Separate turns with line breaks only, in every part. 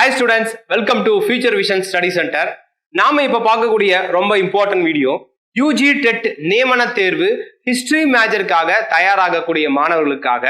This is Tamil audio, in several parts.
Hi students welcome to future vision study centre நாம இப்போ பார்க்கக்கூடிய ரொம்ப இம்பார்ட்டன்ட் வீடியோ யூஜி டெட் நியமன தேர்வு ஹிஸ்டரி மேஜருக்காக தயாராகக்கூடிய மாணவர்களுக்காக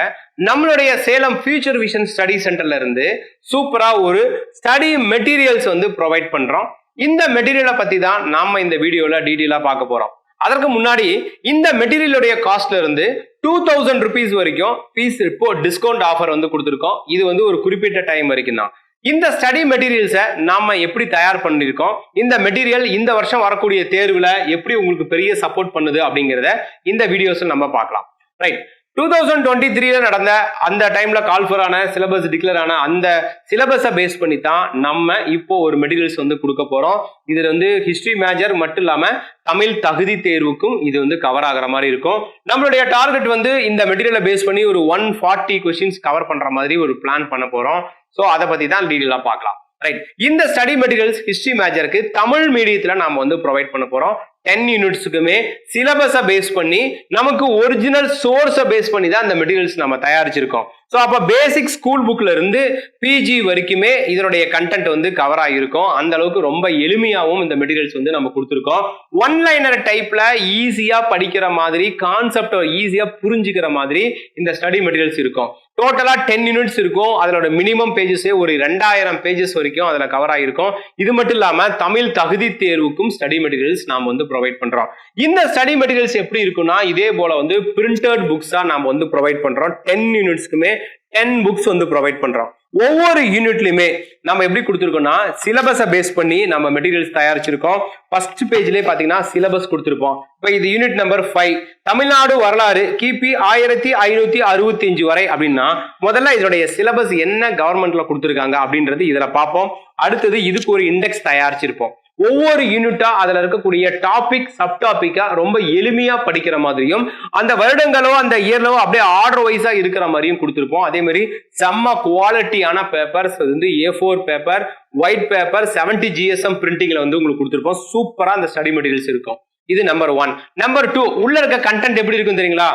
நம்மளுடைய சேலம் ஃபியூச்சர் விஷன் ஸ்டடி சென்டர்ல இருந்து சூப்பரா ஒரு ஸ்டடி மெட்டீரியல்ஸ் வந்து ப்ரொவைட் பண்றோம். இந்த மெட்டீரியலை பத்தி தான் நாம இந்த வீடியோல டீட்டெயிலா பார்க்க போறோம். அதற்கு முன்னாடி இந்த மெட்டீரியலுடைய காஸ்ட்ல இருந்து டூ தௌசண்ட் ருபீஸ் வரைக்கும் ஃபீஸ் இப்போ டிஸ்கவுண்ட் ஆஃபர் வந்து கொடுத்துருக்கோம். இது வந்து ஒரு குறிப்பிட்ட டைம் வரைக்கும் தான். இந்த ஸ்டடி மெட்டீரியல்ஸை நாம் எப்படி தயார் பண்ணியிருக்கோம்? இந்த மெட்டீரியல் இந்த வருஷம் வரக்கூடிய தேர்வில் எப்படி உங்களுக்கு பெரிய சப்போர்ட் பண்ணுது அப்படிங்கிறத இந்த வீடியோஸில் நம்ம பார்க்கலாம். ரைட் டூ தௌசண்ட் டுவெண்ட்டி த்ரீல நடந்த அந்த டைம்ல கால்ஃபர் ஆன சிலபஸ் டிக்ளேர் ஆன அந்த சிலபஸை பேஸ் பண்ணி தான் நம்ம இப்போ ஒரு மெட்டீரியல்ஸ் வந்து கொடுக்க போறோம். இதுல வந்து ஹிஸ்டரி மேஜர் மட்டும் இல்லாம தமிழ் தகுதி தேர்வுக்கும் இது வந்து கவர் ஆகிற மாதிரி இருக்கும். நம்மளுடைய டார்கெட் வந்து இந்த மெட்டீரியலை பேஸ் பண்ணி ஒரு ஒன் ஃபார்ட்டி கொஸ்டின்ஸ் கவர் பண்ற மாதிரி ஒரு பிளான் பண்ண போறோம். ஸோ அதை பத்தி தான் டீட்டெயிலாக பார்க்கலாம். ரைட் இந்த ஸ்டடி மெட்டீரியல்ஸ் ஹிஸ்ட்ரி மேஜருக்கு தமிழ் மீடியத்துல நாம வந்து ப்ரொவைட் பண்ண போறோம். டென் யூனிட்ஸுக்குமே சிலபஸை பேஸ் பண்ணி நமக்கு ஒரிஜினல் சோர்ஸை பேஸ் பண்ணி தான் அந்த மெட்டீரியல்ஸ் நம்ம தயாரிச்சிருக்கோம். ஸோ அப்போ பேசிக் ஸ்கூல் புக்ல இருந்து பிஜி வரைக்குமே இதனுடைய கண்டென்ட் வந்து கவர் ஆகியிருக்கும். அந்த அளவுக்கு ரொம்ப எளிமையாகவும் இந்த மெட்டீரியல்ஸ் வந்து நம்ம கொடுத்துருக்கோம். ஒன் லைனர் டைப்ல ஈஸியா படிக்கிற மாதிரி கான்செப்டை ஈஸியா புரிஞ்சுக்கிற மாதிரி இந்த ஸ்டடி மெட்டீரியல்ஸ் இருக்கும். டோட்டலா டென் யூனிட்ஸ் இருக்கும். அதனோட மினிமம் பேஜஸே ஒரு ரெண்டாயிரம் பேஜஸ் வரைக்கும் அதுல கவர் ஆகிருக்கும் இது மட்டும் இல்லாம தமிழ் தகுதி தேர்வுக்கும் ஸ்டடி மெட்டீரியல்ஸ் நாம் வந்து ப்ரொவைட் பண்றோம். இந்த ஸ்டடி மெட்டீரியல்ஸ் எப்படி இருக்கும்னா இதே போல வந்து பிரிண்டட் புக்ஸா நாம் வந்து ப்ரொவைட் பண்றோம். டென் யூனிட்ஸ்க்குமே டென் புக்ஸ் வந்து ப்ரொவைட் பண்றோம். ஒவ்வொரு யூனிட்லயுமே நம்ம எப்படி கொடுத்துருக்கோம்னா சிலபஸை பேஸ் பண்ணி நம்ம மெட்டீரியல்ஸ் தயாரிச்சிருக்கோம். ஃபர்ஸ்ட் பேஜ்லேயே பார்த்தீங்கன்னா சிலபஸ் கொடுத்துருப்போம். இப்போ இது யூனிட் நம்பர் ஃபைவ் தமிழ்நாடு வரலாறு கிபி ஆயிரத்தி ஐநூத்தி அறுபத்தி அஞ்சு வரை அப்படின்னா முதல்ல இதனுடைய சிலபஸ் என்ன கவர்மெண்ட்ல கொடுத்துருக்காங்க அப்படின்றது இதில் பார்ப்போம். அடுத்தது இதுக்கு ஒரு இண்டெக்ஸ் தயாரிச்சிருப்போம். ஒவ்வொரு யூனிட்டா அதுல இருக்கக்கூடிய டாபிக் சப் டாபிக்கா ரொம்ப எளிமையா படிக்கிற மாதிரியும் அந்த வருடங்களோ அந்த இயர்லோ அப்படியே ஆர்டர் வைஸா இருக்கிற மாதிரியும் கொடுத்துருப்போம். அதே மாதிரி செம்ம குவாலிட்டியான பேப்பர்ஸ் வந்து A four paper white paper seventy GSM பிரிண்டிங்ல வந்து உங்களுக்கு கொடுத்துருப்போம். சூப்பரா அந்த ஸ்டடி மெட்டீரியல்ஸ் இருக்கும். இது நம்பர் ஒன் நம்பர் டூ உள்ள இருக்க கண்டென்ட் எப்படி இருக்கும் தெரியுங்களா?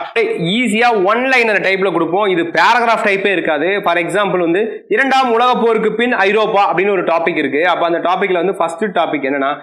ஈஸியா ஒன் லைனர் டைப்ல கொடுப்போம். இது பேராகிராஃப் டைப்பே இருக்காது. ஃபார் எக்ஸாம்பிள் வந்து இரண்டாம் உலக போருக்கு பின் ஐரோப்பா அப்படின்னு ஒரு டாபிக் இருக்கு. அப்ப அந்த டாபிக்ல வந்து ஃபர்ஸ்ட் டாபிக் என்னன்னா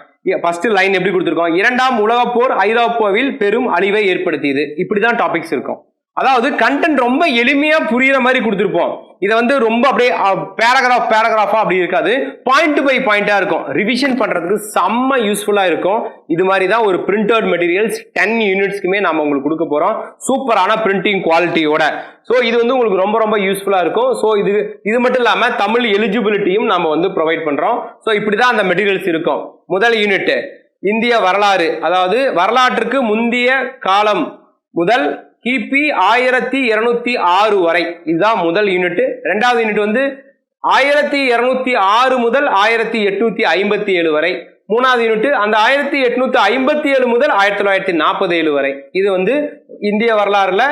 ஃபர்ஸ்ட் லைன் எப்படி கொடுத்துருக்கோம்? இரண்டாம் உலக போர் ஐரோப்பாவில் பெரும் அழிவை ஏற்படுத்தியது. இப்படிதான் டாபிக்ஸ் இருக்கும். அதாவது கண்டென்ட் ரொம்ப எளிமையா புரியுற மாதிரி கொடுத்துருப்போம். இதை வந்து ரொம்ப அப்படியே பேராகிராஃப் பேராகிராஃபா அப்படி இருக்காது. பாயிண்ட் பை பாயிண்டா இருக்கும். ரிவிஷன் பண்றதுக்கு செம்ம யூஸ்ஃபுல்லா இருக்கும். இது மாதிரி தான் ஒரு பிரிண்டட் மெட்டீரியல்ஸ் டென் யூனிட்ஸ்க்குமே நாம உங்களுக்கு கொடுக்க போறோம். சூப்பரான பிரிண்டிங் குவாலிட்டியோட ஸோ இது வந்து உங்களுக்கு ரொம்ப ரொம்ப யூஸ்ஃபுல்லா இருக்கும். ஸோ இது இது மட்டும் இல்லாம தமிழ் எலிஜிபிலிட்டியும் நம்ம வந்து ப்ரொவைட் பண்றோம். ஸோ இப்படிதான் அந்த மெட்டீரியல்ஸ் இருக்கும். முதல் யூனிட் இந்திய வரலாறு. அதாவது வரலாற்றுக்கு முந்தைய காலம் முதல் கிபி ஆயிரத்தி இருநூத்தி ஆறு வரை. இதுதான் முதல் யூனிட் ரெண்டாவது யூனிட் வந்து ஆயிரத்தி இருநூத்தி ஆறு முதல் ஆயிரத்தி எட்நூத்தி ஐம்பத்தி ஏழு வரை. மூணாவது யூனிட் அந்த ஆயிரத்தி எட்நூத்தி ஐம்பத்தி ஏழு முதல் ஆயிரத்தி தொள்ளாயிரத்தி நாற்பது ஏழு வரை. இது வந்து இந்திய வரலாறுல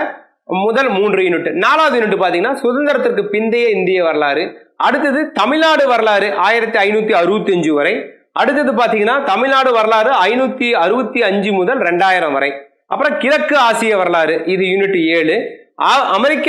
முதல் மூன்று யூனிட் நாலாவது யூனிட் பாத்தீங்கன்னா சுதந்திரத்திற்கு பிந்தைய இந்திய வரலாறு. அடுத்தது தமிழ்நாடு வரலாறு ஆயிரத்தி ஐநூத்தி அறுபத்தி அஞ்சு வரை. அடுத்தது பாத்தீங்கன்னா தமிழ்நாடு வரலாறு ஐநூத்தி அறுபத்தி அஞ்சு முதல் ரெண்டாயிரம் வரை. அப்புறம் கிழக்கு ஆசிய வரலாறு இது யூனிட் ஏழு. அமெரிக்க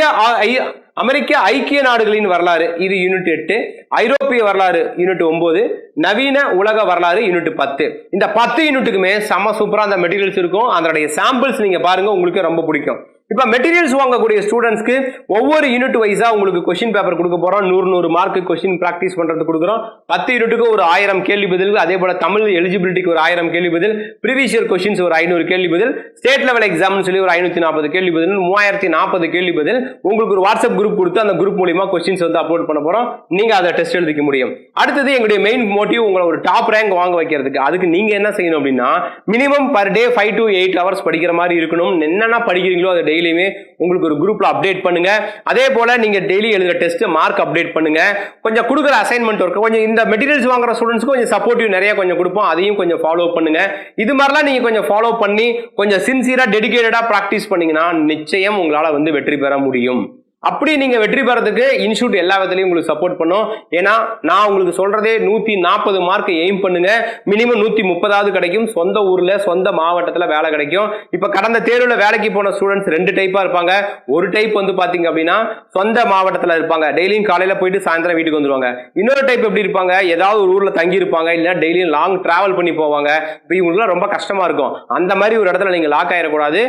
அமெரிக்க ஐக்கிய நாடுகளின் வரலாறு இது யூனிட் எட்டு. ஐரோப்பிய வரலாறு யூனிட் ஒன்பது. நவீன உலக வரலாறு யூனிட் பத்து. இந்த பத்து யூனிட்டுக்குமே செம்ம சூப்பராக அந்த மெட்டீரியல்ஸ் இருக்கும். அதனுடைய சாம்பிள்ஸ் நீங்கள் பாருங்க உங்களுக்கு ரொம்ப பிடிக்கும். இப்போ மெட்டீரியல்ஸ் வாங்கக்கூடிய ஸ்டூடெண்ட்ஸ்க்கு ஒவ்வொரு யூனிட் வைஸாக உங்களுக்கு கொஸ்டின் பேப்பர் கொடுக்க போகிறோம் நூறு நூறு மார்க் கொஸ்டின் ப்ராக்டிஸ் பண்ணுறது கொடுக்குறோம். பத்து யூனிட்டுக்கு ஒரு ஆயிரம் கேள்வி பதில் அதே போல் தமிழ் எலிஜிபிலிட்டிக்கு ஒரு ஆயிரம் கேள்வி பதில். ப்ரீவியஸ் இயர் கொஸ்டின்ஸ் ஒரு ஐநூறு கேள்வி பதில். ஸ்டேட் லெவல் எக்ஸாம்னு சொல்லி ஒரு ஐநூற்றி நாற்பது கேள்வி பதில். மூவாயிரத்தி நாற்பது கேள்வி பதில். உங்களுக்கு ஒரு வாட்ஸ்அப் குரூப் கொடுத்து அந்த குரூப் மூலியமாக கொஸ்டின்ஸ் வந்து அப்லோட் பண்ண போகிறோம் நீங்கள் அதை டெஸ்ட் எழுதிக்க முடியும். அடுத்தது எங்களுடைய மெயின் மோட்டிவ் உங்களை ஒரு டாப் ரேங்க் வாங்க வைக்கிறதுக்கு. அதுக்கு நீங்கள் என்ன செய்யணும் அப்படின்னா minimum per day five to eight hours படிக்கிற மாதிரி இருக்கணும். என்னென்ன படிக்கிறீங்களோ அதை டெய்லியுமே உங்களுக்கு ஒரு குரூப்ல அப்டேட் பண்ணுங்க. அதே போல நீங்க டெய்லி எழுதுற டெஸ்ட் மார்க் அப்டேட் பண்ணுங்க. கொஞ்சம் கொடுக்குற அசைன்மெண்ட் ஒர்க் கொஞ்சம் இந்த மெட்டீரியல்ஸ் வாங்குற ஸ்டூடெண்ட்ஸ்க்கு கொஞ்சம் சப்போர்ட்டிவ் நிறைய கொஞ்சம் கொடுப்போம். அதையும் கொஞ்சம் ஃபாலோ பண்ணுங்க. இது மாதிரிலாம் நீங்க கொஞ்சம் ஃபாலோ பண்ணி கொஞ்சம் சின்சியரா டெடிகேட்டடா ப்ராக்டிஸ் பண்ணீங்கன்னா நிச்சயம் உங்களால வந்து வெற்றி பெற முடியும். அப்படி நீங்க வெற்றி பெறதுக்கு இன்ஸ்டியூட் எல்லா விதத்திலையும் உங்களுக்கு சப்போர்ட் பண்ணும். ஏன்னா நான் உங்களுக்கு சொல்றதே நூத்தி நாற்பது மார்க் எய்ம் பண்ணுங்க. மினிமம் நூத்தி முப்பதாவது கிடைக்கும். சொந்த ஊர்ல சொந்த மாவட்டத்துல வேலை கிடைக்கும். இப்ப கடந்த தேர்வுல வேலைக்கு போன ஸ்டூடெண்ட்ஸ் ரெண்டு டைப்பா இருப்பாங்க. ஒரு டைப் வந்து பாத்தீங்க அப்படின்னா சொந்த மாவட்டத்துல இருப்பாங்க. டெய்லியும் காலையில போயிட்டு சாயந்தரம் வீட்டுக்கு வந்துருவாங்க. இன்னொரு டைப் எப்படி இருப்பாங்க? ஏதாவது ஒரு ஊர்ல தங்கி இருப்பாங்க இல்லைன்னா டெய்லியும் லாங் டிராவல் பண்ணி போவாங்க. இப்போ இவங்களுக்குலாம் ரொம்ப கஷ்டமா இருக்கும். அந்த மாதிரி ஒரு இடத்துல நீங்க லாக் ஆயிடக்கூடாது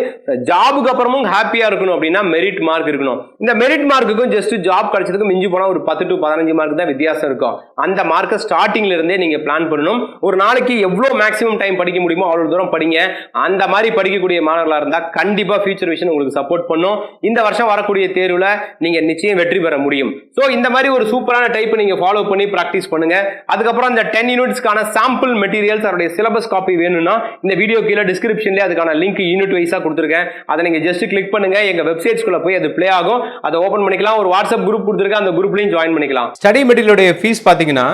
ஜாபுக்கு அப்புறமும் ஹாப்பியா இருக்கணும் அப்படின்னா மெரிட் மார்க் இருக்கணும். இந்த மெரிட் மார்க்குக்கும் ஜஸ்ட் ஜாப் கிடைச்சதுக்கும் மிஞ்சி போனால் ஒரு பத்து டு பதினஞ்சு மார்க் தான் வித்தியாசம் இருக்கும். அந்த மார்க்கை ஸ்டார்டிங்ல இருந்தே நீங்க பிளான் பண்ணணும். ஒரு நாளைக்கு எவ்வளவு மேக்ஸிமம் டைம் படிக்க முடியுமோ அவ்வளோ தூரம் படிங்க. அந்த மாதிரி படிக்கக்கூடிய மாணவர்களாக இருந்தால் கண்டிப்பா ஃபியூச்சர் விஷன் உங்களுக்கு சப்போர்ட் பண்ணும். இந்த வருஷம் வரக்கூடிய தேர்வுல நீங்க நிச்சயம் வெற்றி பெற முடியும். சோ இந்த மாதிரி ஒரு சூப்பரான டைப் நீங்க ஃபாலோ பண்ணி ப்ராக்டிஸ் பண்ணுங்க. அதுக்கப்புறம் அந்த டென் யூனிட்ஸ்க்கான சாம்பிள் மெட்டீரியல்ஸ் அதனுடைய சிலபஸ் காப்பி வேணும்னா இந்த வீடியோ கீழே டிஸ்கிரிப்ஷன்லேயே அதுக்கான லிங்க் யூனிட் வைஸா கொடுத்துருக்கேன். அதை நீங்க ஜஸ்ட் கிளிக் பண்ணுங்க. எங்கள் வெப்சைட்ஸ்குள்ளே போய் அது பிளே ஆகும். அதை ஓப்பன் பண்ணிக்கலாம். ஒரு வாட்ஸ்அப் குரூப் கொடுத்துருக்கேன் அந்த குரூப்லையும் ஜாயின் பண்ணிக்கலாம். ஸ்டடி மெட்டீரியலுடைய ஃபீஸ் பார்த்தீங்கன்னா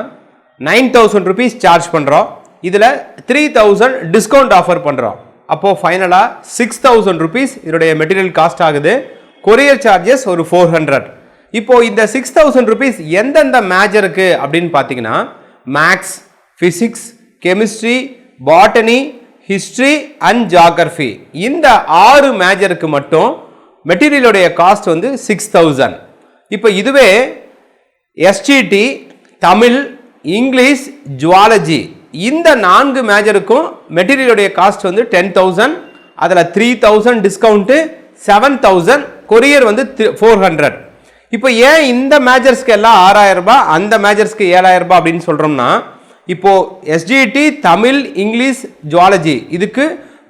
நைன் தௌசண்ட் ருபீஸ் சார்ஜ் பண்ணுறோம் இதில் த்ரீ தௌசண்ட் டிஸ்கவுண்ட் ஆஃபர் பண்ணுறோம் அப்போது ஃபைனலாக சிக்ஸ் தௌசண்ட் ருபீஸ் இதோடைய மெட்டீரியல் காஸ்ட் ஆகுது. கொரியர் சார்ஜஸ் ஒரு ஃபோர் ஹண்ட்ரட் இப்போது இந்த சிக்ஸ் தௌசண்ட் ருபீஸ் எந்தெந்த மேஜருக்கு அப்படின்னு பார்த்தீங்கன்னா maths physics chemistry botany history and geography இந்த ஆறு மேஜருக்கு மட்டும் மெட்டீரியலுடைய காஸ்ட் வந்து சிக்ஸ் தௌசண்ட் இப்போ இதுவே எஸ்டிடி தமிழ் இங்கிலீஷ் ஜுவாலஜி இந்த நான்கு மேஜருக்கும் மெட்டீரியலுடைய காஸ்ட் வந்து டென் தௌசண்ட் அதில் three thousand discount seven thousand courier வந்து ஃபோர் ஹண்ட்ரட் இப்போ ஏன் இந்த மேஜர்ஸ்க்கு எல்லாம் ஆறாயிரம் ரூபாய் அந்த மேஜர்ஸ்க்கு ஏழாயிரம் ரூபாய் அப்படின்னு சொல்கிறோம்னா இப்போ எஸ்டிடி தமிழ் இங்கிலீஷ் ஜுவாலஜி இதுக்கு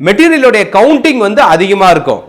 மெட்டீரியலுடைய கவுண்டிங் வந்து அதிகமாக இருக்கும்.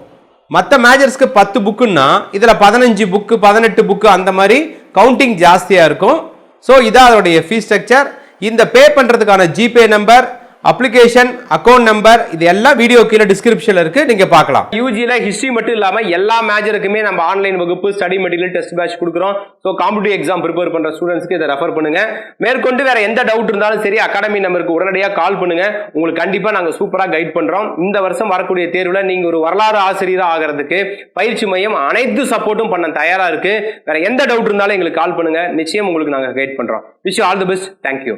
மற்ற மேஜர்ஸ்க்கு பத்து புக்குன்னா இதில் பதினஞ்சு புக்கு பதினெட்டு புக்கு அந்த மாதிரி கவுண்டிங் ஜாஸ்தியாக இருக்கும். ஸோ இதான் அதோடைய ஃபீஸ் ஸ்ட்ரக்சர் இந்த பே பண்ணுறதுக்கான GPay number application account number இது எல்லாம் வீடியோ கீழே டிஸ்கிரிப்ஷன்ல இருக்கு. நீங்க பார்க்கலாம். யூஜியில் ஹிஸ்டரி மட்டும் இல்லாம எல்லா மேஜருக்குமே நம்ம ஆன்லைன் வகுப்பு ஸ்டடி மெட்டீரியல் டெஸ்ட் பேட்ச் கொடுக்குறோம். ஸோ காம்படிட்டிவ் எக்ஸாம் ப்ரிப்பேர் பண்ற ஸ்டூடெண்ட்ஸ்க்கு இதை ரெஃபர் பண்ணுங்க. மேற்கொண்டு வேற எந்த டவுட் இருந்தாலும் சரி அகாடமி நம்பருக்கு உடனடியாக கால் பண்ணுங்க. உங்களுக்கு கண்டிப்பா நாங்க சூப்பரா கைட் பண்றோம். இந்த வருஷம் வரக்கூடிய தேர்வுல நீங்க ஒரு வரலாறு ஆசிரியராக ஆகிறதுக்கு பயிற்சி மையம் அனைத்து சப்போர்ட்டும் பண்ண தயாரா இருக்கு. வேற எந்த டவுட் இருந்தாலும் எங்களுக்கு கால் பண்ணுங்க. நிச்சயம் உங்களுக்கு நாங்க கைட் பண்றோம். Wish all the best thank you